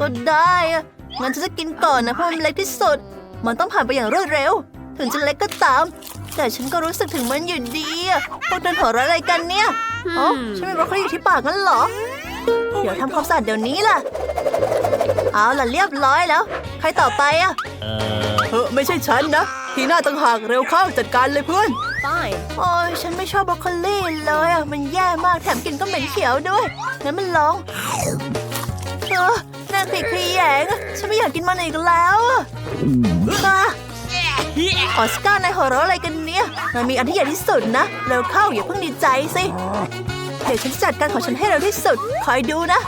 ก็ได้อะงั้นฉันจะกินก่อนนะเพราะมันเล็กที่สุด มันต้องผ่านไปอย่างรวดเร็ว ถึงจะเล็กก็ตาม แต่ฉันก็รู้สึกถึงมันอยู่ดีอะพวกเธอหัวเราะอะไรกันเนี่ยอ๋อฉันมีบรอกโคลีอยู่ที่ปากงั้นเหรอ เดี๋ยวทำความสะอาดเดี๋ยวนี้ล่ะ เอาล่ะเรียบร้อยแล้ว ใครต่อไปอะเออไม่ใช่ฉันนะ ทีหน้าต่างหากเร็วเข้าจัดการเลยเพื่อน Fine. โอ้ยฉันไม่ชอบบรอกโคลีเลยอะมันแย่มากแถมกลินก็เหม็นเขียวด้วย งั้นมันลองเออ น่าขลิกขยแยงอะฉันไม่อยากกินมันอีกแล้วอะอะออสการ์นายหัวเราะอะไรกันเนี่ยนายมีอันที่ใหญ่ที่สุดนะเร็วเข้าอย่าเพิ่งดีใจสิเดี๋ยวฉันจะจัดการของฉันให้เร็วที่สุด คอยดูนะ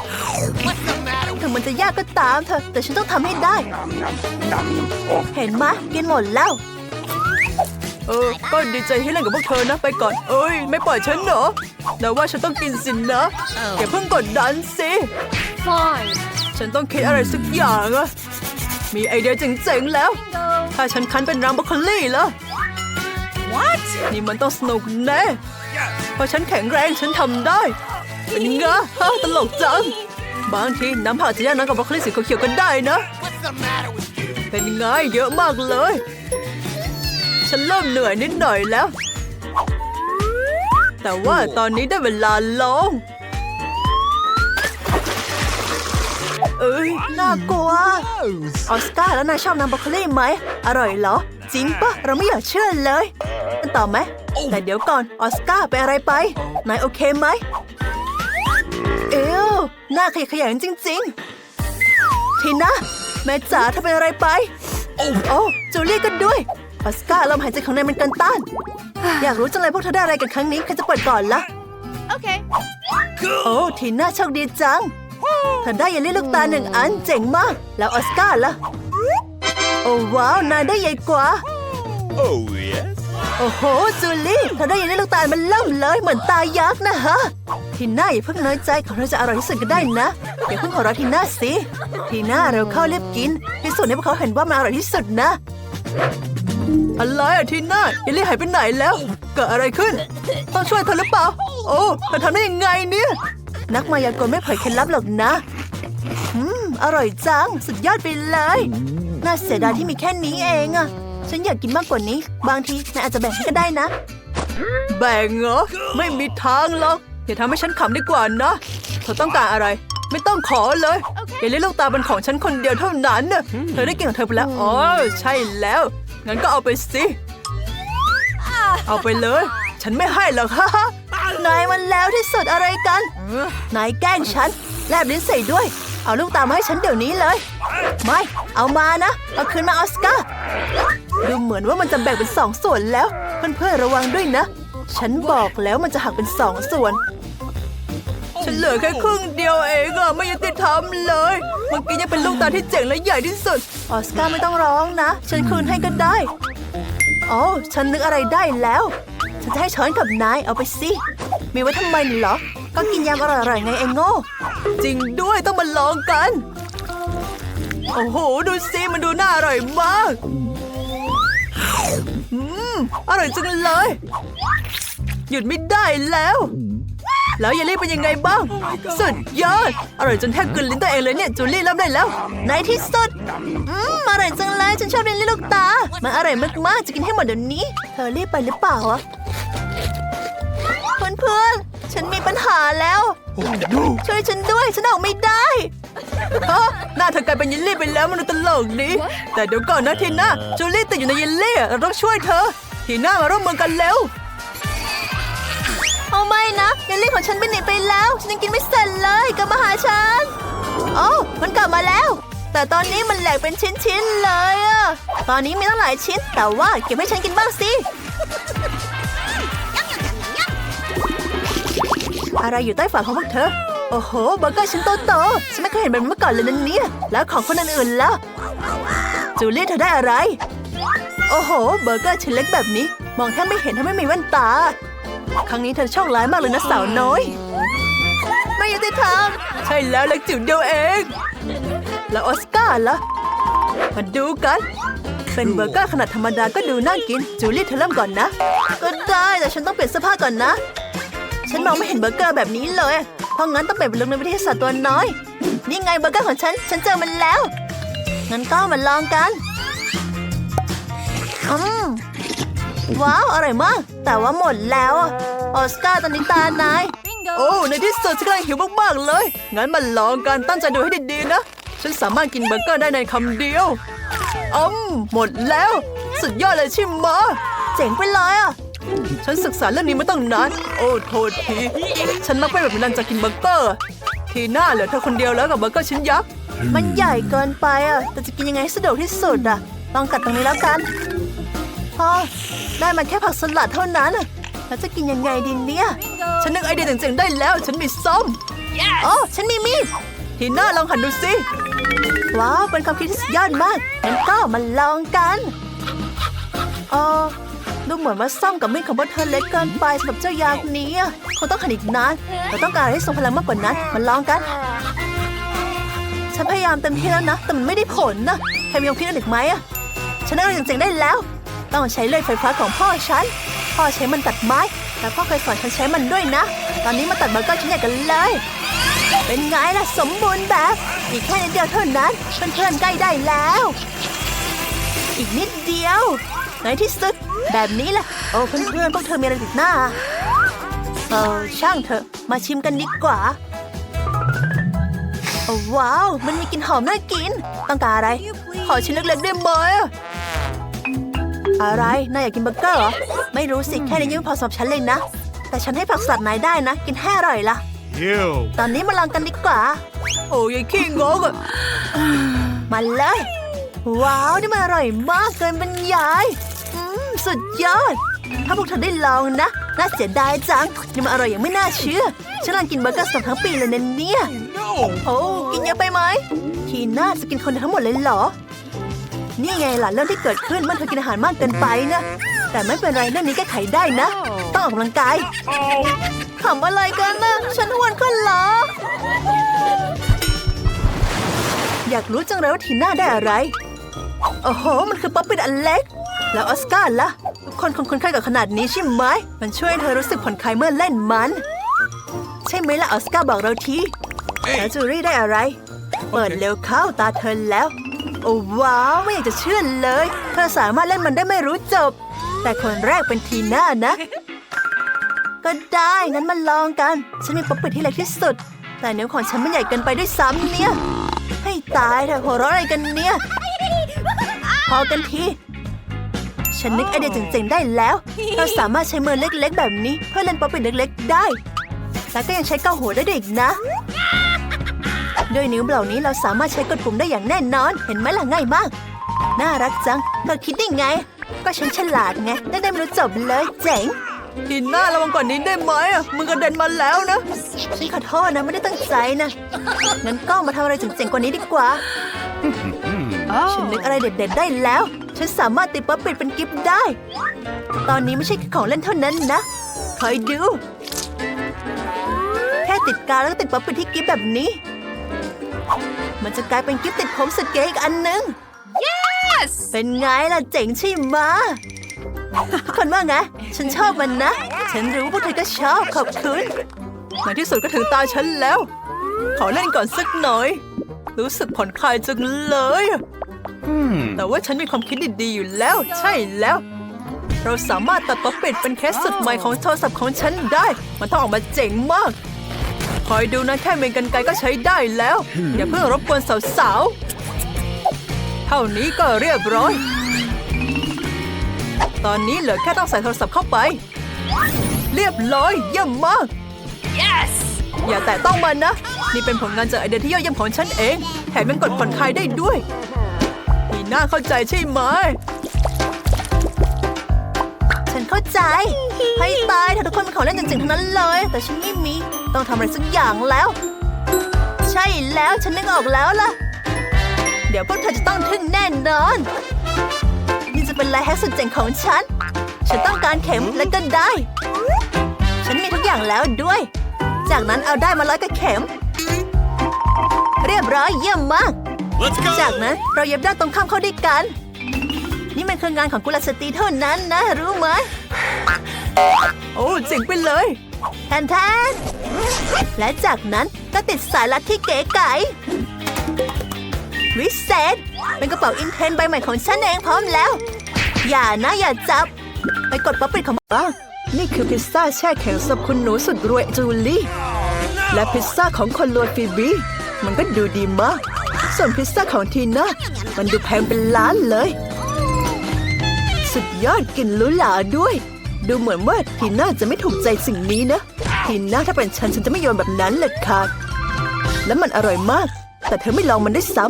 ถึงมันจะยากก็ตามเถอะแต่ฉันต้องทำให้ได้ เห็นไหมยกินหมดแล้ว เออ ก็ดีใจที่เล่นกับพวกเธอนะ ไปก่อน เอ้ย ไม่ปล่อยฉันเหรอแต่ว่าฉันต้องกินสินนะอย่าเพิ่งกดดันสิ Fine. ฉันต้องคิดอะไรสักอย่างอะมีไอเดียเจ๋งๆแล้ว ถ้าฉันคั้นเป็นน้ำบรอกโคลี่แล้ว What นี่มันต้องสนุกแน่เพราะฉันแข็งแรงฉันทำได้ เป็นไงฮะตลกจัง บางทีน้ำผักจะย่างน้ำกับบรอกโคลี่สีเขียวๆก็ได้นะ เป็นไงเยอะมากเลย ฉันเริ่มเหนื่อยนิดหน่อยแล้ว แต่ว่าตอนนี้ได้เวลาลอง เอ้ยน่ากลัว ออสการ์แล้วนายชอบน้ำบรอกโคลีไหม อร่อยเหรอ จริงปะเราไม่อยากเชื่อเลยกันต่อไหม แต่เดี๋ยวก่อนออสการ์เป็นอะไรไป นายโอเคไหม เอวหน้าขยะแขยงจริง ๆ ทีนะ แม่จ๋าเธอเป็นอะไรไป โอ้จูเลียก็ด้วยออสการ์ลมหายใจของนายมันเกินต้าน อยากรู้จังเลยพวกเธอได้อะไรกันครั้งนี้ใครจะเปิดก่อนล่ะ Okay. โอ้ ทีน่าโชคดีจัง เธอได้เยลลี่ลูกตาหนึ่งอันเจ๋งมาก แล้วออสการ์ล่ะ โอ้ว้าวนายได้ใหญ่กว่า Oh, yes. โอ้โหจูลี่เธอได้เยลลี่ลูกตาลมันเริ่มเลยเหมือนตายักษ์นะฮะ ทีน่าอย่าเพิ่งน้อยใจของเธอจะอร่อยที่สุดก็ได้นะอย่าเพิ่งหัวเราะทีน่าสิ ทีน่าเราเข้ารีบกินพิสูจน์ให้พวกเขาเห็นว่ามันอร่อยที่สุดนะอะไรอะทีน่าเยลลี่หายไปไหนแล้ว เกิดอะไรขึ้น ต้องช่วยเธอหรือเปล่า โอ้เธอทำได้ยังไงเนี่ย นักมายากลไม่เผยเคล็ดลับหรอกนะ อืม อร่อยจัง สุดยอดไปเลย น่าเสียดายที่มีแค่นี้เองอะฉันอยากกินมากกว่านี้ บางทีนายอาจจะแบ่งให้ก็ได้นะ แบ่งเหรอ ไม่มีทางหรอก อย่าทำให้ฉันขำดีกว่านะ เธอต้องการอะไร ไม่ต้องขอเลยเยลลี่ลูกตาเป็นของฉันคนเดียวเท่านั้นนะเธอได้กินของเธอไปแล้ว อ๋อ ใช่แล้ว งั้นก็เอาไปสิ เอาไปเลย ฉันไม่ให้หรอกฮ่า นายมันแล้วที่สุดอะไรกัน นายแกล้งฉัน แลบลิ้นใส่ด้วย เอาลูกตามาให้ฉันเดี๋ยวนี้เลย ไม่ เอามานะ เอาคืนมาออสการ์ ดูเหมือนว่ามันจะแบ่งเป็นสองส่วนแล้ว เพื่อนๆระวังด้วยนะ ฉันบอกแล้วมันจะหักเป็นสองส่วน ฉันเหลือแค่ครึ่งเดียวเองอะไม่ยุติธรรมเลย เมื่อกี้ยังเป็นลูกตาที่เจ๋งและใหญ่ที่สุด ออสการ์ไม่ต้องร้องนะ ฉันคืนให้ก็ได้โอ้ฉันนึกอะไรได้แล้ว ฉันจะให้ช้อนกับนายเอาไปสิ มีไว้ทำไมเหรอ ก็กินยำอร่อยๆไงไอ้โง่ จริงด้วยต้องมาลองกัน โอ้โห ดูสิมันดูน่าอร่อยมาก อืม อร่อยจังเลย หยุดไม่ได้แล้ว แล้วเยลลี่เป็นยังไงบ้าง สุดยอด อร่อยจนแทบกลืนลิ้นตัวเองเลยเนี่ย จูลี่เริ่มได้แล้ว ในที่สุด อืม อร่อยจังเลย ฉันชอบเรียนลิ้นลูกตา มันอร่อยมากๆ จะกินให้หมดเดี๋ยวนี้ เธอรีบไปหรือเปล่าอะเพื่อนๆ ฉันมีปัญหาแล้ว ช่วยฉันด้วย ฉันออกไม่ได้ฮะหน้าเธอกลายเป็นเยลลี่ไปแล้วมันตลกดีแต่เดี๋ยวก่อนนะทีน่าจูลี่ติดอยู่ในเยลลี่เราต้องช่วยเธอ ทีน่ามาร่วมมือกันเร็ว ไม่นะเยลลี่ของฉันไปไหนไปแล้ว ฉันยังกินไม่เสร็จเลยกลับมาหาฉันโอ้มันกลับมาแล้ว แต่ตอนนี้มันแหลกเป็นชิ้นๆเลยอะตอนนี้มีตั้งหลายชิ้น แต่ว่าเก็บให้ฉันกินบ้างสิอะไรอยู่ใต้ฝาของพวกเธอ โอ้โหเบอร์เกอร์ชิ้นโตๆฉันไม่เคยเห็นแบบนี้มาก่อนเลยนะเนี่ย แล้วของคนอื่นๆล่ะ จูเลียเธอได้อะไร โอ้โห เบอร์เกอร์ชิ้นเล็กแบบนี้ มองแทบไม่เห็นถ้าไม่มีแว่นตา ครั้งนี้เธอโชคร้ายมากเลยนะสาวน้อย ไม่ยุติธรรมใช่แล้วเล็กจิ๋วเดียวเอง แล้วออสการ์ล่ะ มาดูกัน เป็นเบอร์เกอร์ขนาดธรรมดาก็ดูน่ากิน จูเลียเธอเริ่มก่อนนะ ก็ได้แต่ฉันต้องเปลี่ยนเสื้อผ้าก่อนนะ ฉันมองไม่เห็นเบอร์เกอร์แบบนี้เลย เพราะงั้นต้องเปลี่ยนเป็นลุคในวิทยาศาสตร์ตัวน้อย นี่ไงเบอร์เกอร์ของฉัน ฉันเจอมันแล้ว งั้นก็มาลองกันอืม ว้าว อร่อยมาก แต่ว่าหมดแล้วอะออสการ์ตอนนี้ตานาย โอ้ ในที่สุดฉันกำลังหิวมากๆเลย งั้นมาลองกันตั้งใจดูให้ดีๆนะ ฉันสามารถกินเบอร์เกอร์ได้ในคำเดียวอืมหมดแล้ว สุดยอดเลยใช่ไหมะเจ๋งไปเลยอะฉันศึกษาเรื่องนี้มาตั้งนาน โอ้โทษที ฉันมักเป็นแบบนั้นจากกินเบอร์เกอร์ ทีหน้าเหลือเธอคนเดียวแล้วกับเบอร์เกอร์ชิ้นยักษ์ มันใหญ่เกินไปอะ แต่จะกินยังไงให้สะดวกที่สุดอะลองกัดตรงนี้แล้วกัน พอ ได้มาแค่ผักสลัดเท่านั้นอะแล้วจะกินยังไงดีเนี่ย ฉันนึกไอเดียเจ๋งๆได้แล้ว ฉันมีส้มโอ้ฉันมีมีดทีหน้าลองหันดูสิว้าวเป็นความคิดที่สุดยอดมากงั้นก็มาลองกันเออดูเหมือนว่าซ่อมกับมีดของพวกเธอเล็กเกินไปสำหรับเจ้ายางนี้อะคงต้องหันอีกนานเราต้องการอะไรที่ทรงพลังมากกว่านั้นมาลองกัน ฉันพยายามเต็มที่แล้วนะ แต่มันไม่ได้ผลนะใครมีความคิดอะไรอีกไหมอะฉันได้อะไรเจ๋งๆได้แล้ว ต้องใช้เลื่อยไฟฟ้าของพ่อฉัน พ่อใช้มันตัดไม้ แล้วพ่อเคยสอนฉันใช้มันด้วยนะ ตอนนี้มาตัดเบอร์เกอร์ชิ้นใหญ่กันเลย เป็นไงล่ะสมบูรณ์แบบ อีกแค่นิดเดียวเท่านั้นเพื่อนๆใกล้ได้แล้ว อีกนิดเดียวในที่สุดแบบนี้แหละ โอ้เพื่อนๆพวกเธอมีอะไรติดหน้า เออช่างเถอะ มาชิมกันดีกว่าว้าว มันมีกลิ่นหอมน่ากิน ต้องการอะไร ขอชิ้นเล็กๆได้ไหม อะอะไร นายอยากกินเบอร์เกอร์เหรอ ไม่รู้สิ แค่นี้ยังไม่พอสำหรับฉันเลยนะ แต่ฉันให้ผักสลัดนายได้นะ กินให้อร่อยละ Ew. ตอนนี้มาลองกันดีกว่า โอ้ยายขี้งกอะมาเลย ว้าว นี่มันอร่อยมากเกินบรรยายอืมสุดยอด ถ้าพวกเธอได้ลองนะ น่าเสียดายจัง นี่มันอร่อยอย่างไม่น่าเชื่อ ฉันกำลังกินเบอร์เกอร์สดทั้งปีเลยนะเนี่ย No. โอ้ กินเยอะไปไหม ทีน่าจะกินคนเดียวทั้งหมดเลยเหรอ นี่ไงล่ะเรื่องที่เกิดขึ้นเมื่อเธอกินอาหารมากเกินไปนะ แต่ไม่เป็นไรเรื่องนี้แก้ไขได้นะ ต้องออกกำลังกายขำอะไรกันนะฉันอ้วนขึ้นเหรอ อยากรู้จังเลยว่าทีน่าได้อะไร โอ้โห มันคือป๊อปปี้อันเล็ก แล้วออสการ์ล่ะ ทุกคนคงคุ้นเคยกับขนาดนี้ใช่ไหม มันช่วยให้เธอรู้สึกผ่อนคลายเมื่อเล่นมัน ใช่ไหมล่ะออสการ์บอกเราทีแล้วจูรี่ได้อะไร เปิดเร็วเข้าตาเธอแล้ว โอ้ว้าวไม่อยากจะเชื่อเลย เธอสามารถเล่นมันได้ไม่รู้จบ แต่คนแรกเป็นทีน่านะ ก็ได้งั้นมาลองกัน ฉันมีป๊อปปี้ที่เล็กที่สุด แต่นิ้วของฉันมันใหญ่เกินไปด้วยซ้ำเนี่ย ให้ตายเถอะหัวเราะอะไรกันเนี่ย พอกันที ฉันนึกไอเดียเจ๋งๆได้แล้ว เราสามารถใช้มือเล็กๆ แบบนี้ เพื่อเล่นป๊อปปี้เล็กๆ ได้ แล้วก็ยังใช้เกาหัวได้ด้วยอีกนะ ด้วยนิ้วเหล่านี้เราสามารถใช้กดปุ่มได้อย่างแน่นอน เห็นไหมล่ะง่ายมาก น่ารักจังเธอคิดได้ไง ก็ฉันฉลาดไงได้ได้ไม่รู้จบเลยเจ๋งทีหน้าระวังก่อนนี้ได้ไหมอะมึงกระเด็นมาแล้วนะฉันขอโทษนะไม่ได้ตั้งใจนะงั้นก็มาทำอะไรเจ๋งๆกว่านี้ดีกว่า ฉันนึกอะไรเด็ดๆได้แล้ว ฉันสามารถติดป๊อปปิดเป็นกิฟต์ได้ ตอนนี้ไม่ใช่แค่ของเล่นเท่านั้นนะคอยดู แค่ติดกาวแล้วก็ติดป๊อปปิดที่กิฟต์แบบนี้ มันจะกลายเป็นกิฟต์ติดผมสุดเก๋อีกอันหนึง yes เป็นไงล่ะเจ๋งใช่ไหมะคนว่าไง ฉันชอบมันนะ ฉันรู้ว่าพวกเธอก็ชอบขอบคุณในที่สุดก็ถึงตาฉันแล้ว ขอเล่นก่อนสักหน่อย รู้สึกผ่อนคลายจังเลย Hmm. แต่ว่าฉันมีความคิดดีๆอยู่แล้ว ใช่แล้ว เราสามารถตัดป๊อปปิดเป็นเคสสุดใหม่ของโทรศัพท์ของฉันได้ มันต้องออกมาเจ๋งมากค อยดูนะแค่เมนกันไกลก็ใช้ได้แล้ว อย่าเพิ่งรบกวนสาวๆ เท่านี้ก็เรียบร้อย ตอนนี้เหลือแค่ต้องใส่โทรศัพท์เข้าไป เรียบร้อยเยี่ยมมากอย่าแตะต้องมันนะ นี่เป็นผลงานจากไอเดียที่ยอดเยี่ยมของฉันเอง แถมยังกดผ่อนคลายได้ด้วยนีน่าเข้าใจใช่ไหม ฉันเข้าใจ ให้ตายเธอทุก คนเป็นของเล่นจริงๆทั้งนั้นเลย แต่ฉันไม่มี ต้องทำอะไรสักอย่างแล้ว ใช่แล้วฉันนึกออกแล้วล่ะ เดี๋ยวพวกเธอจะต้องทึ่งแน่นอน นี่จะเป็นลายแฮกสุดเจ๋งของฉัน ฉันต้องการเข็มและก็ได้ ฉันมีทุกอย่างแล้วด้วย จากนั้นเอาได้มาร้อยกับเข็ม เรียบร้อยเยี่ยมมาก Let's go. จากนั้นเราเย็บด้านตรงข้ามเข้าด้วยกัน นี่มันคืองานของกุลสตรีเท่านั้นนะ รู้ไหม โอ้เจ๋งไปเลยแทนแทนและจากนั้นก็ติดสายลัดที่เก๋ไก๋วิเศษเป็นกระเป๋าอินเทนใบใหม่ของฉันเองพร้อมแล้ว อย่านะอย่าจับ ไปกดป๊อปปิดของบ้างนี่คือพิซซ่าแช่แข็งสำหรับคุณหนูสุดรวยจูลี่ และพิซซ่าของคนรวยฟีบีมันก็ดูดีมาก ส่วนพิซซ่าของทีน่ามันดูแพงเป็นล้านเลย สุดยอดกลิ่นหรูหราด้วย ดูเหมือนว่าทีน่าจะไม่ถูกใจสิ่งนี้นะ ทีน่าถ้าเป็นฉันฉันจะไม่โยนแบบนั้นเลยค่ะ แล้วมันอร่อยมาก แต่เธอไม่ลองมันได้ซ้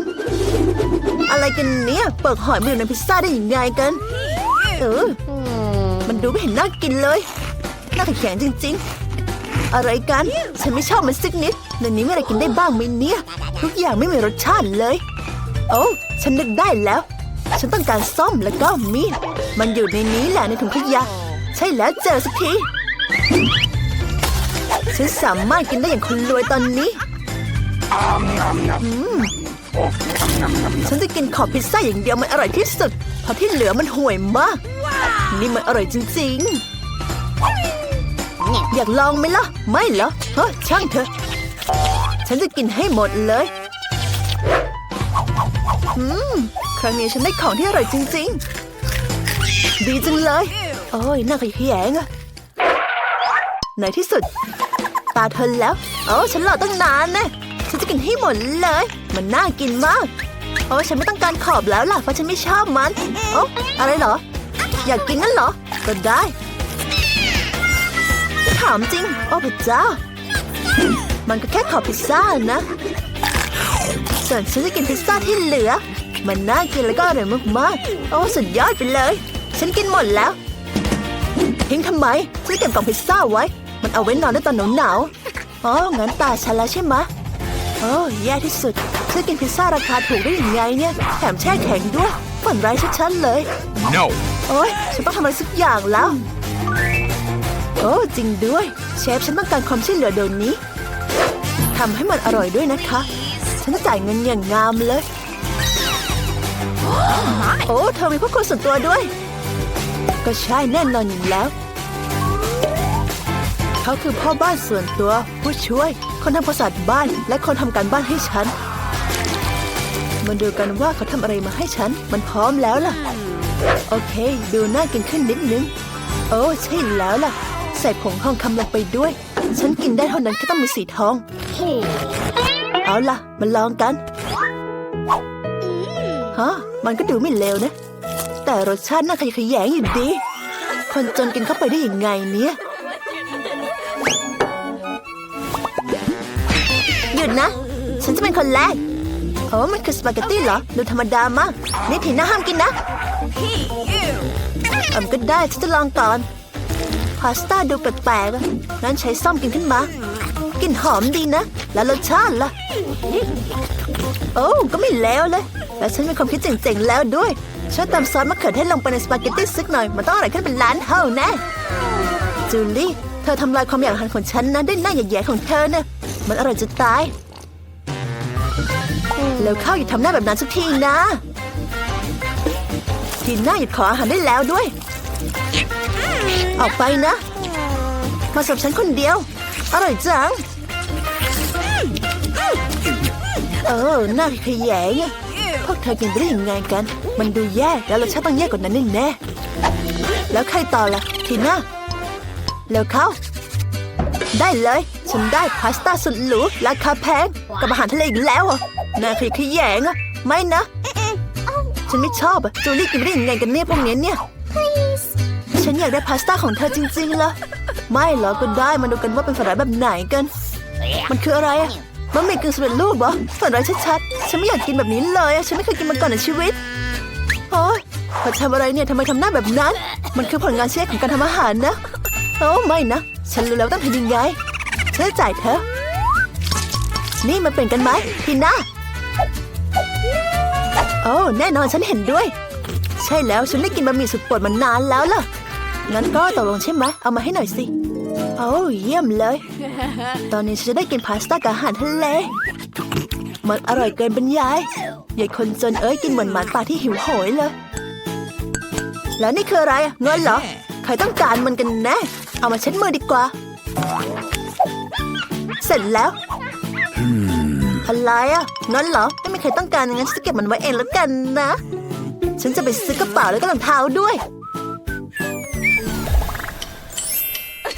ำอะไรกันเนี่ยเปิดหอยมาอยู่ในพิซซ่าได้ยังไงกัน เออ มันดูไม่เห็นน่ากินเลย น่าแข็งจริง ๆ อะไรกัน ฉันไม่ชอบมันสักนิดในนี้ไม่อะไรกินได้บ้างไหมเนี่ย ทุกอย่างไม่มีรสชาติเลย โอ้ฉันนึกได้แล้ว ฉันต้องการซ่อมแล้วก็มีดมันอยู่ในนี้แหละในถุงขยะ ใช่แล้วเจอสักที ฉันสามารถกินได้อย่างคนรวยตอนนี้ ฉันจะกินขอบพิซซ่าอย่างเดียวมันอร่อยที่สุด เพราะที่เหลือมันห่วยมาก นี่มันอร่อยจริง ๆ อยากลองไหมล่ะ ไม่เหรอเฮ้ช่างเถอะ ฉันจะกินให้หมดเลยครั้งนี้ฉันได้ของที่อร่อยจริง ๆ ดีจังเลย โอ้ยน่าขยแยงอะในที่สุด ตาเธอแล้ว โอ้ฉันรอตั้งนานนะฉันจะกินให้หมดเลย มันน่ากินมากโอ้ฉันไม่ต้องการขอบแล้วล่ะเพราะฉันไม่ชอบมันโอ้อะไรเหรอ อยากกินนั่นเหรอ ก็ได้ ถามจริง โอ้พระเจ้า มันก็แค่ขอบพิซซ่านะส่วนฉันจะกินพิซซ่าที่เหลือ มันน่ากินแล้วก็อร่อยมากๆ โอ้สุดยอดไปเลย ฉันกินหมดแล้ว ทิ้งทำไมฉันเก็บกล่องพิซซ่าไว้ มันเอาไว้นอนได้ตอนหนาวๆอ๋องั้นตาฉันแล้วใช่ไหมโอ้แย่ที่สุดฉันกินพิซซ่าราคาถูกได้ยังไงเนี่ยแถมแช่แข็งด้วยฝันร้ายชัดๆเลย No. โอ้ยฉันต้องทำอะไรสักอย่างแล้ว โอ้จริงด้วย เชฟฉันต้องการความช่วยเหลือเดี๋ยวนี้ทำให้มันอร่อยด้วยนะคะ ฉันจะจ่ายเงินอย่างงามเลย โอ้เธอมีพวกคุณส่วนตัวด้วย ก็ใช่แน่นอนอยู่แล้ว เขาคือพ่อบ้านส่วนตัว ผู้ช่วย คนทำความสะอาดบ้าน และคนทำการบ้านให้ฉันมาดูกันว่าเขาทำอะไรมาให้ฉัน มันพร้อมแล้วล่ะ โอเค ดูน่ากินขึ้นนิดนึง โอ้ใช่แล้วล่ะ ใส่ผงทองคำลงไปด้วย ฉันกินได้เท่านั้นก็ต้องมีสีทอง เอาล่ะ มาลองกัน ฮะ มันก็ดูไม่เลวนะ แต่รสชาติน่าขยะแขยงอยู่ดีคนจนกินเข้าไปได้ยังไงเนี่ยหยุดนะ ฉันจะเป็นคนแรกโอ้มันคือสปาเกตตี้เหรอ ดูธรรมดามากนี่ทีน่าห้ามกินนะเอมก็ได้ฉันจะลองก่อน พาสต้าดูแปลกๆงั้นใช้ซ่อมกินขึ้นมา กินหอมดีนะ แล้วรสชาติล่ะ โอ้ก็ไม่แล้วเลย แล้วฉันมีความคิดเจ๋งๆแล้วด้วย ช่วยติมซอสมะเขือเทศลงไปในสปาเกตตี้สักหน่อย มันต้องอร่อยขึ้นเป็นล้านเท่าแน่จูลี่ เธอทำลายความอยากอาหารของฉันนะด้วยหน้าแย่ๆของเธอเนะมันอร่อยจะตาย แล้วเข้าอย่าทำหน้าแบบนั้นสักทีนะทีหน้าหยุดขออาหารได้แล้วด้วย ออกไปนะ มาสับฉันคนเดียว อร่อยจัง เออหน้าขยงอะพวกเธอกินได้ยังไงกัน มันดูแย่แล้วรสชาติต้องแย่กว่านั้นแน่ๆแล้วใครต่อล่ะทีน่าเร็วเข้าได้เลย ฉันได้พาสต้าสุดหรูราคาแพงกับอาหารทะเลอีกแล้วอะน่าขยขยงอะไม่นะฉันไม่ชอบอะจูลี่กินไม่ได้ยังไงกันเนี่ยพวกเนี้ยเนี่ยฉันอยากได้พาสต้าของเธอจริงๆล่ะไม่เหรอก็ได้มาดูกันว่าเป็นฝันร้ายแบบไหนกัน มันคืออะไรอะบะหมี่กึ่งสำเร็จรูปเหรอฝันร้ายชัดๆฉันไม่อยากกินแบบนี้เลยอะฉันไม่เคยกินมาก่อนในชีวิต โอ้ยพอทำอะไรเนี่ยทำไมทำหน้าแบบนั้น มันคือผลงานเชฟของการทำอาหารนะโอ้ไม่นะ ฉันรู้แล้วต้องทำยังไงฉันจะจ่ายเธอ นี่มาเป็นกันไหมทีน่าโอ้แน่นอนฉันเห็นด้วย ใช่แล้วฉันได้กินบะหมี่สุดโปรดมานานแล้วล่ะ งั้นก็ตกลงใช่ไหมเอามาให้หน่อยสิ โอ้เยี่ยมเลย ตอนนี้ฉันจะได้กินพาสต้ากับอาหารทะเล มันอร่อยเกินบรรยาย ยายคนจนเอ้ยกินเหมือนหมาป่าที่หิวโหยเลย แล้วนี่คืออะไรอะเงินเหรอ ใครต้องการมันกันแน่ เอามาเช็ดมือดีกว่า เสร็จแล้วอะไรอะงั้นเหรอ ไม่มีใครต้องการอย่างนั้นฉันจะเก็บมันไว้เองแล้วกันนะ ฉันจะไปซื้อกระเป๋าแล้วก็รองเท้าด้วย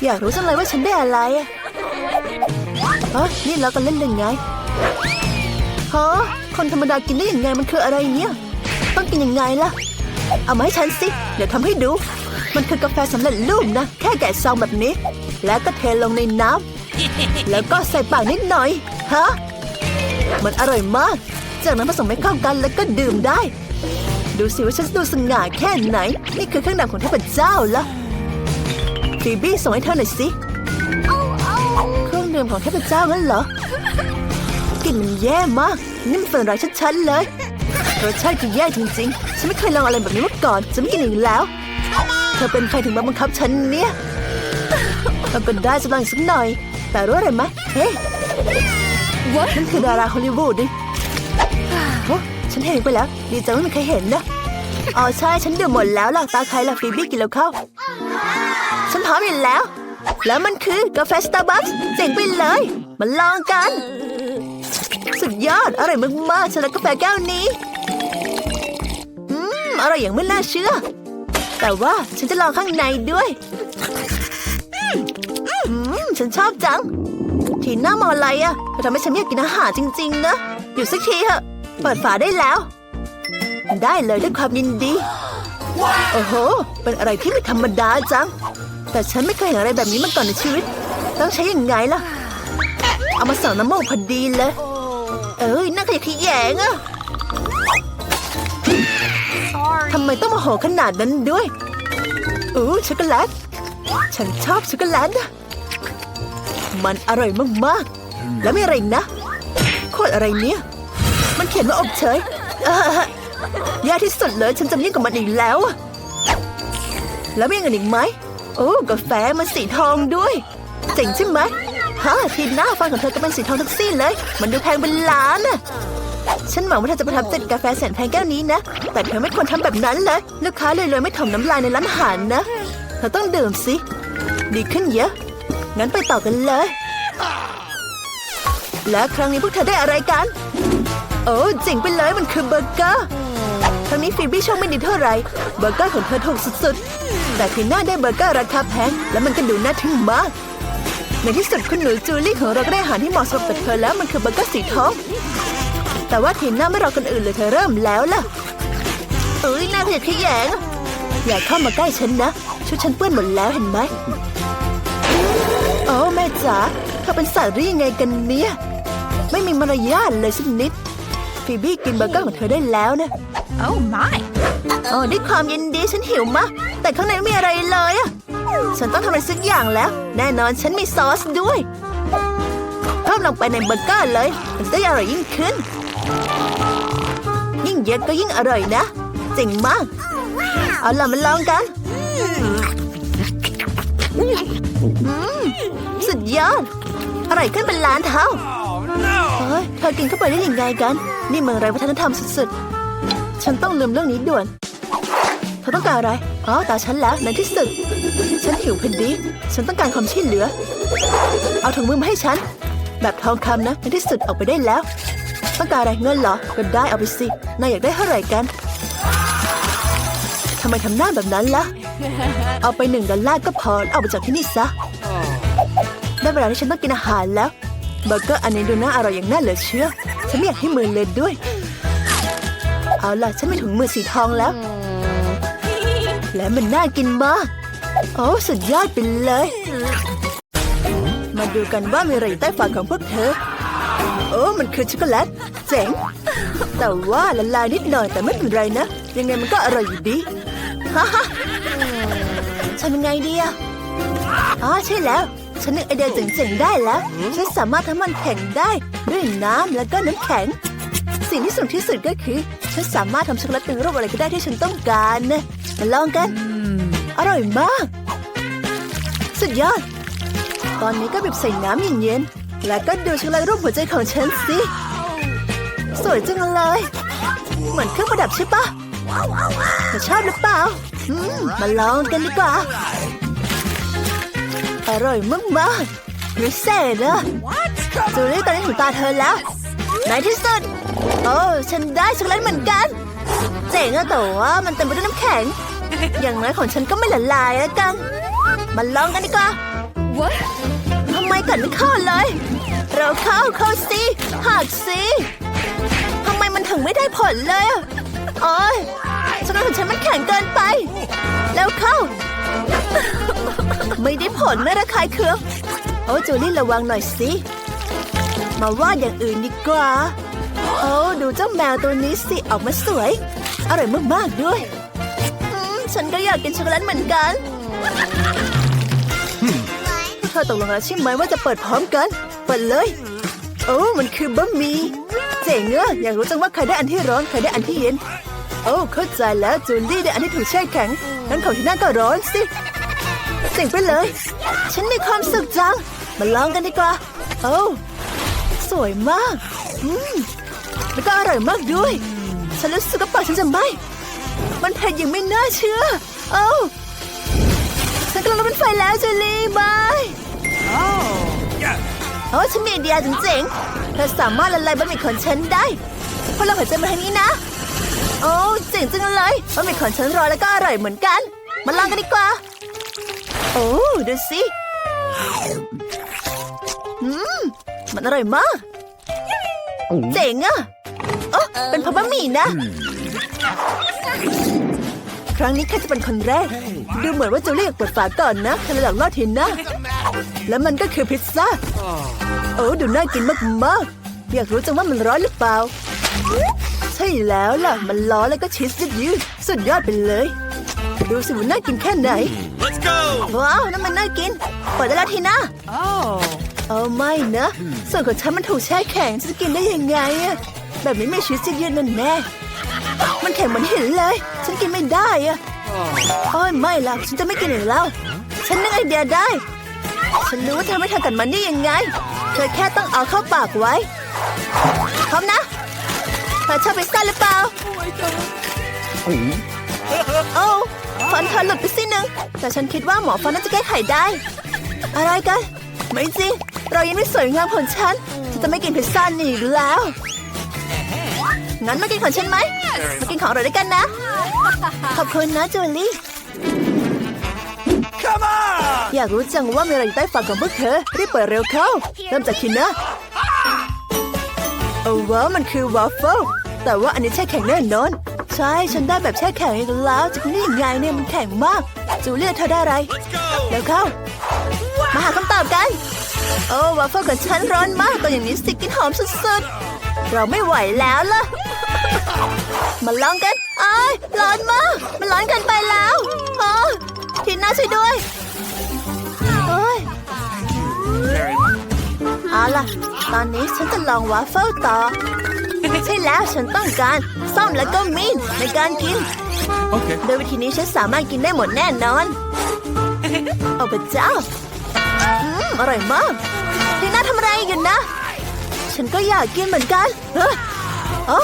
อยากรู้จังเลยว่าฉันได้อะไรอะเฮ้ยนี่เราก็เล่นยังไง ฮะคนธรรมดากินได้ยังไงมันคืออะไรเนี่ย ต้องกินยังไงล่ะ เอามาให้ฉันสิ เดี๋ยวทำให้ดู มันคือกาแฟสำเร็จรูปนะ แค่แกะซองแบบนี้ แล้วก็เทลงในน้ำแล้วก็ใส่ปากนิดหน่อย ฮะ มันอร่อยมาก จากนั้นผสมให้เข้ากันแล้วก็ดื่มได้ ดูสิว่าฉันดูสง่าแค่ไหน นี่คือเครื่องดื่มของเทพเจ้าละฟีบี้ส่งให้เธอหน่อยสิเครื่องดื่มของเทพเจ้างั้นเหรอ มันแย่มากนี่มันฝันร้ายชัดๆเลยรสชาติคือแย่จริงๆ ฉันไม่เคยลองอะไรแบบนี้มาก่อนจะไม่กินอีกแล้ว เธอเป็นใครถึงมาบังคับฉันเนี่ยเราก็ได้จะลองอีกสักหน่อย แต่รู้อะไรไหมเฮ้ยนั่นคือดาราฮอลลีวูดดิโอ้ฉันเห็นไปแล้ว ดีจังไม่มีใครเห็นนะอ๋อใช่ฉันดื่มหมดแล้วล่ะตาใครล่ะฟีบี้กินแล้วเข้า ฉันพร้อมอยู่แล้ว แล้วมันคือกาแฟสตาร์บัคเจ๋งไปเลย มาลองกัน สุดยอด อร่อยมากๆฉันรักกาแฟแก้วนี้ อืม อร่อยอย่างไม่น่าเชื่อ แต่ว่าฉันจะลองข้างในด้วย อืม ฉันชอบจัง ทีหน้ามองอะไรอะเธอทำให้ฉันอยากกินอาหารจริง ๆ นะ อยู่สักทีเถอะ เปิดฝาได้แล้ว ได้เลยด้วยความยินดี โอ้โห เป็นอะไรที่ไม่ธรรมดาจัง แต่ฉันไม่เคยเห็นอะไรแบบนี้มาก่อนในชีวิต ต้องใช้ยังไงล่ะ เอามาสั่งน้ำมูกพอดีเลย อ้ยน่าขยะแขยงอะทำไมต้องมาโหขนาดนั้นด้วยอู้ช็อกโกแลต ฉันชอบช็อกโกแลตนะมันอร่อยมากๆ แล้วมีอะไรอีกนะโคตรอะไรเนี่ย มันเขียนว่าอบเฉยเออยากที่สุดเลยฉันจะไม่ยุ่งกับมันอีกแล้วอะแล้วมีอย่างอื่นอีกไหม โอ้กาแฟมันสีทองด้วย เจ๋งใช่ไหม ฮะทีหน้าฟันของเธอก็เป็นสีทองทั้งสิ้นเลย มันดูแพงเป็นล้านน่ะฉันหวังว่าเธอจะประทับใจกาแฟแสนแพงแก้วนี้นะ แต่เธอไม่ควรทำแบบนั้นเลย ลูกค้าเลยเลยไม่ถมน้ำลายในร้านอาหารนะ เธอต้องดื่มสิ ดีขึ้นเยอะ งั้นไปต่อกันเลย และครั้งนี้พวกเธอได้อะไรกัน โอ้เจ๋งไปเลยมันคือเบอร์เกอร์ ครั้งนี้ฟีบี้โชคไม่ดีเท่าไหร่ เบอร์เกอร์ของเธอถูกสุดๆ แต่ทีน่าได้เบอร์เกอร์ราคาแพง และมันก็ดูน่าทึ่งมาก ในที่สุดคุณหนูจูลี่ของเราก็ได้อาหารที่เหมาะสมกับเธอแล้วมันคือเบอร์เกอร์สีทอง แต่ว่าทีน่าไม่รอคนอื่นเลยเธอเริ่มแล้วล่ะ เอ้ยน่าขยะแขยง อย่าเข้ามาใกล้ฉันนะ ชุดฉันเปื้อนหมดแล้วเห็นไหมโอ้แม่จ๋าเธอเป็นสัตว์หรือยังไงกันเนี่ย ไม่มีมารยาทเลยสักนิด ฟีบี้กินเบอร์เกอร์ของเธอได้แล้วนะ Oh my! โอ้ด้วยความยินดีฉันหิวมากแต่ข้างในไม่มีอะไรเลยอะ ฉันต้องทำอะไรสักอย่างแล้ว แน่นอนฉันมีซอสด้วยเพิ่มลงไปในเบอร์เกอร์เลย มันจะได้อร่อยยิ่งขึ้น ยิ่งเยอะก็ยิ่งอร่อยนะ เจ๋งมาก เอาล่ะมาลองกันสุดยอด อร่อยขึ้นเป็นล้านเท่าเฮ้ยเธอกินเข้าไปได้ยังไงกัน นี่เมืองไรวัฒนธรรมสุดๆ ฉันต้องลืมเรื่องนี้ด่วน ธอต้องการอะไร อ๋อ ตาฉันแล้วในที่สุด ฉันหิวพอดี ฉันต้องการความช่วยเหลือ เอาถุงมือมาให้ฉัน แบบทองคำนะ ในที่สุดออกไปได้แล้ว ต้องการอะไรเงินเหรอ ก็ได้เอาไปสิ นายอยากได้เท่าไหร่กันทำไมทำหน้าแบบนั้นล่ะ เอาไปหนึ่งดอลลาร์ก็พอ เอาไปจากที่นี่ซะ ได้เวลาที่ฉันต้องกินอาหารแล้ว เบอร์เกอร์อันนี้ดูน่าอร่อยอย่างน่าเหลือเชื่อ ฉันไม่อยากให้มือเลยด้วย เอาล่ะ ฉันมีถุงมือสีทองแล้ว และมันน่ากินมาก โอ้สุดยอดไปเลย มาดูกันว่ามีอะไรอยู่ใต้ฝาของพวกเธอ โอ้ มันคือช็อกโกแลต เจ๋ง แต่ว่าละลายนิดหน่อยแต่ไม่เป็นไรนะ ยังไงมันก็อร่อยอยู่ดีฮ่าฮ่าทำยังไงดีอะอ๋อใช่แล้ว ฉันนึกไอเดียเจ๋งๆได้แล้ว ฉันสามารถทำมันแข็งได้ด้วยน้ำแล้วก็น้ำแข็ง สิ่งที่สนุกที่สุดก็คือ ฉันสามารถทำช็อกโกแลตเป็นรูปอะไรก็ได้ที่ฉันต้องการนะ มาลองกัน อร่อยมาก สุดยอด ตอนนี้ก็บีบใส่น้ำเย็นๆ แล้วก็ดูช็อกโกแลตรูปหัวใจของฉันสิ สวยจังเลย เหมือนเครื่องประดับใช่ปะเธอชอบหรือเปล่าอืมมาลองกันดีกว่า อร่อยมากๆพิเศษอะจูลี่ตอนนี้ถึงตาเธอแล้วในที่สุด โอ้ ฉันได้ช็อกโกแลตเหมือนกัน เจ๋งอะแต่ว่ามันเต็มไปด้วยน้ำแข็ง อย่างน้อยของฉันก็ไม่ละลายแล้วกัน มาลองกันดีกว่าทำไมกัดไม่เข้าเลย เราเข้าเข้าสิหักสิทำไมมันถึงไม่ได้ผลเลยอะโอ้ยช็อกโกแลตของฉันมันแข็งเกินไป แล้วเข้า ไม่ได้ผลไม่ระคายเคืองโอ้จูลี่ระวังหน่อยสิ มาวาดอย่างอื่นดีกว่า โอ้ดูเจ้าแมวตัวนี้สิ ออกมาสวย อร่อยมากๆด้วยอืมฉันก็อยากกินช็อกโกแลตเหมือนกันเธอตกลงแล้วใช่ไหมว่าจะเปิดพร้อมกัน เปิดเลย โอ้มันคือบะหมี่เจ๋งอะอยากรู้จังว่าใครได้อันที่ร้อนใครได้อันที่เย็น โอ้เข้าใจแล้วจูลี่ได้อันที่ถูกแช่แข็งงั้นของที่นั่นก็ร้อนสิเจ๋งไปเลย ฉันมีความสุขจัง มาลองกันดีกว่า โอ้สวยมาก อืมแล้วก็อร่อยมากด้วย ฉันรู้สึกว่าปากฉันจะไหมมันเผ็ดอย่างไม่น่าเชื่อโอ้ฉันกำลังรับเป็นไฟแล้วจูลี่บายโอ้ฉันมีไอเดียเจ๋งๆเธอสามารถละลายบะหมี่ของฉันได้พวกเราหันใจมาทางนี้นะ โอ้เจ๋งจังเลยบะหมี่ของฉันร้อนแล้วก็อร่อยเหมือนกัน มาลองกันดีกว่า โอ้ดูสิอืมมันอร่อยมาก เจ๋งอะ โอ้เป็นเพราะบะหมี่นะ ครั้งนี้แค่จะเป็นคนแรก ดูเหมือนว่าจะเรียกเปิดฝาก่อนนะเธอหลังลอดเห็นนะ แล้วมันก็คือพิซซ่า โอ้ดูน่ากินมากๆอยากรู้จังว่ามันร้อนหรือเปล่า ใช่แล้วล่ะ มันร้อนแล้วก็ชีสยืดยืดๆสุดยอดไปเลย ดูสิว่าน่ากินแค่ไหน Let's go! ว้าวนั่นมันน่ากินเปิดได้แล้วทีนะ Oh. เออไม่นะ ส่วนของฉันมันถูกแช่แข็งฉันจะกินได้ยังไงอะ แบบนี้ไม่ชีสยืดๆนั่นแน่มันแข็งเหมือนหินเลย ฉันกินไม่ได้อะโอ้ยไม่ละฉันจะไม่กินอีกแล้ว ฉันนึกไอเดียได้ ฉันรู้ว่าเธอไม่ทำกับมันได้ยังไง เธอแค่ต้องเอาเข้าปากไว้ พร้อมนะ เธอชอบพิซซ่าหรือเปล่า โอ้ฟันเธอหลุดไปสิหนึ่ง แต่ฉันคิดว่าหมอฟันน่าจะแก้ไขได้ อะไรกัน ไม่จริง เรายังไม่สวยงามของฉัน ฉันจะไม่กินพิซซ่านี่อีกแล้ว งั้นมากินของฉันไหม มากินของเราด้วยกันนะ ขอบคุณนะจูลี่ Come on! อยากรู้จังว่ามีอะไรอยู่ใต้ฝาของพวกเธอ รีบเปิดเร็วเข้า เริ่มจากคินนะ โอ้ว้าวมันคือวอฟเฟิลแต่ว่าอันนี้แช่แข็งแน่นอน ใช่ ฉันได้แบบแช่แข็งอีกแล้วจะกินได้ยังไงเนี่ยมันแข็งมาก จูเลียเธอได้อะไร Let's go! เร็วเข้า มาหาคำตอบกัน โอ้วาฟเฟิลของฉันร้อนมากตอนอย่างนี้สิกลินหอมสุดๆ เราไม่ไหวแล้วล่ะ มาลองกันอ้ายร้อนมาก มันร้อนเกินไปแล้วโอ้ทีน่าช่วยด้วยโอ้ยเอาล่ะ ตอนนี้ฉันจะลองวาฟเฟิลต่อ ใช่แล้วฉันต้องการซ่อมและก็มีดในการกิน Okay. โดยวิธีนี้ฉันสามารถกินได้หมดแน่นอนโอ้พระเจ้า อืมอร่อยมากทีน่าทำอะไรอยู่นะ ฉันก็อยากกินเหมือนกันเฮ้อ๋อ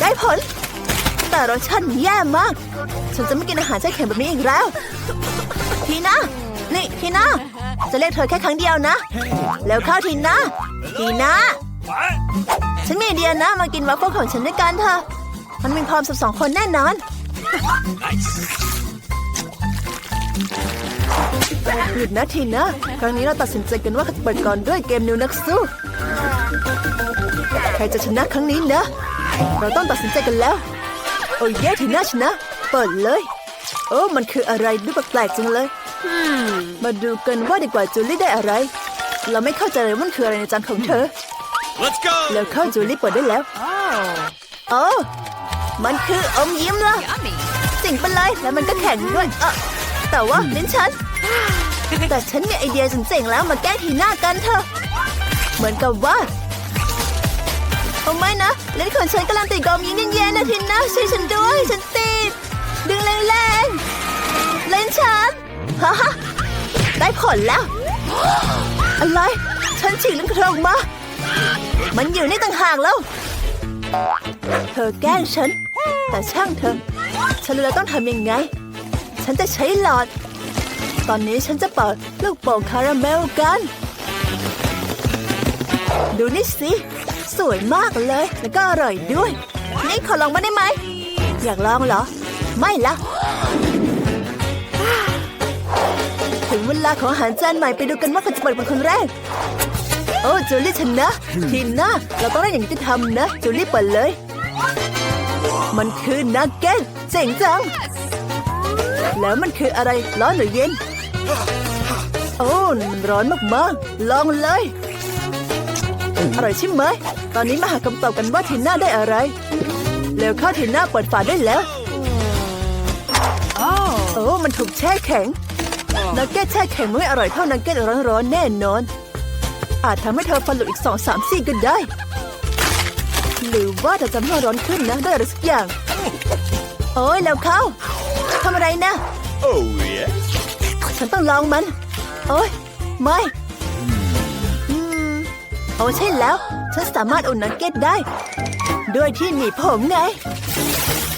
ได้ผล แต่รสชาติแย่มาก ฉันจะไม่กินอาหารแช่แข็งแบบนี้อีกแล้ว ทีน่านี่ทีน่าจะเรียกเธอแค่ครั้งเดียวนะ แล้วเข้าทีน่าทีน่า ฉันมีไอเดียนะมากินวัฟเฟิลของฉันด้วยกันเถอะ มันมีความสุขสองคนแน่นอน Nice. หยุดนะทีนะ ครั้งนี้เราตัดสินใจกันว่าจะเปิดก่อนด้วยเกมนิวนักสู้ ใครจะชนะครั้งนี้นะ เราต้องตัดสินใจกันแล้ว โอ้ยเย้ทีน่าชนะ เปิดเลย โอ้มันคืออะไรดูแปลกๆจังเลย มาดูกันว่าดีกว่าจูลี่ได้อะไร เราไม่เข้าใจเลยว่ามันคืออะไรในจานของเธอ Let's go! แล้วเข้าจูลี่เปิดได้แล้ว Oh. โอ้มันคืออมยิ้มละ Yummy. จริงไปเลยแล้วมันก็แข็งด้วยเออ แต่ว่าลิ้นฉัน แต่ฉันมีไอเดียเจ๋งๆแล้วมาแก้ทีหน้ากันเถอะ เหมือนกับว่าโอ้ไม่นะลิ้นของฉันกำลังติดกอมยิงเย็นๆนะทีน่าช่วยฉันด้วย ฉันติด ดึงแรงๆลิ้นฉันฮ่าฮ่าได้ผลแล้ว อะไร ฉันฉีกลิ้นของเธอออกมา มันอยู่ในต่างหากแล้ว เธอแกล้งฉัน แต่ช่างเธอ ฉันรู้แล้วต้องทำยังไง ฉันจะใช้หลอด ตอนนี้ฉันจะเปิดลูกโป่งคาราเมลกัน ดูนี่สิ สวยมากเลย แล้วก็อร่อยด้วย นี่ขอลองมาได้ไหม อยากลองเหรอ ไม่ละถึงเวลาของอาหารจานใหม่ไปดูกันว่าใครจะเปิดเป็นคนแรก โอ้จูลี่ชนะ ทีน่าเราต้องได้อย่างที่ทำนะจูลี่เปิดเลย มันคือนักเก็ตเจ๋งจัง แล้วมันคืออะไรร้อนหรือเย็น โอ้มันร้อนมากๆ ลองเลย อร่อยใช่ไหม ตอนนี้มาหาคำตอบกันว่าทีน่าได้อะไร แล้วข้าทีน่าเปิดฝาได้แล้วโอ้มันถูกแช่แข็งนักเก็ตแช่แข็งไม่อร่อยเท่านักเก็ตร้อนๆแน่นอน อาจทำให้เธอฟันหลุดอีกสองสามซี่ก็ได้ หรือว่าเธอจะให้ร้อนขึ้นนะได้อะไรสักอย่าง โอ้ยแล้วเข้า ทำอะไรนะ Oh, yeah. ฉันต้องลองมัน โอ้ยไม่อืมโอ้ใช่แล้ว ฉันสามารถอุ่นนักเก็ตได้ ด้วยที่หนีบผมไง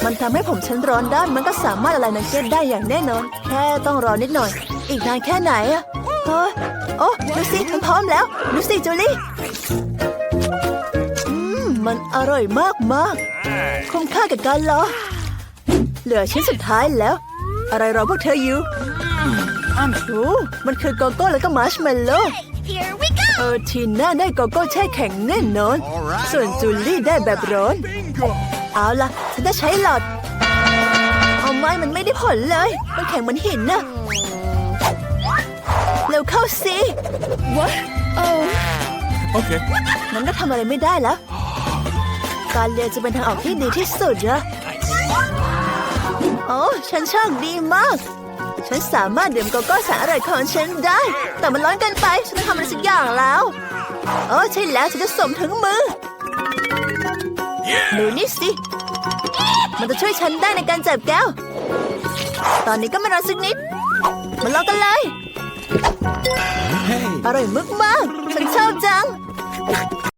มันทำให้ผมฉันร้อนได้มันก็สามารถอะไรนักเก็ตได้อย่างแน่นอน แค่ต้องรอนิดหน่อย อีกนานแค่ไหนอะเฮ้ยโอ้ดูสิฉันพร้อมแล้วดูสิจูลี่อืมมันอร่อยมากมากๆคุ้มค่ากับการรอ เหลือชิ้นสุดท้ายแล้ว อะไรรอพวกเธออยู่โอ้มันคือโกโก้แล้วก็มาร์ชเมลโล่ Here we go! เออทีน่าได้โกโก้แช่แข็งแน่นอน ส่วนจูลี่ได้แบบร้อน เอาล่ะ ฉันจะใช้หลอด เอาไม่มันไม่ได้ผลเลย มันแข็งเหมือนหินน่ะเร็วเข้าสิ What oh Okay. นั้นก็ทำอะไรไม่ได้แล้ว การเรียนจะเป็นทางออกที่ดีที่สุดนะ โอ้ฉันโชคดีมาก ฉันสามารถดื่มโกโก้แสนอร่อยของฉันได้ แต่มันร้อนเกินไป ฉันต้องทำอะไรสักอย่างแล้ว โอ้ใช่แล้วฉันจะสวมถึงมือ ดูนี่สิ มันจะช่วยฉันได้ในการจับแก้ว ตอนนี้ก็ไม่รอสักนิด มาลองกันเลย Hey. อร่อยมากๆฉันชอบจัง